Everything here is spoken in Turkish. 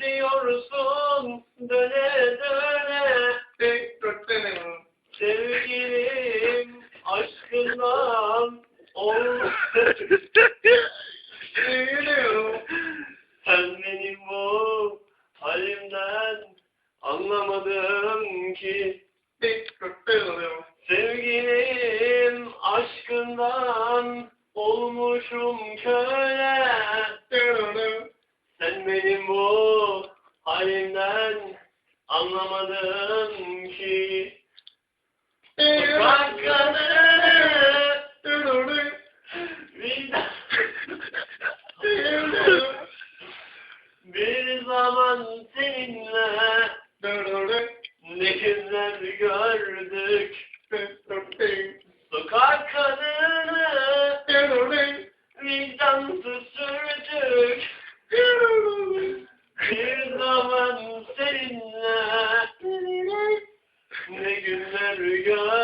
geziyorsun döne döne. Sevgilim aşkından olsun Sen benim bu halimden anlamadın ki. Sevgilim aşkından olmuşum köle Anlamadım ki. Bakkaları Bir zaman seninle Ne günler gördük. Sokak kadını Vicdansız sürdük. begun.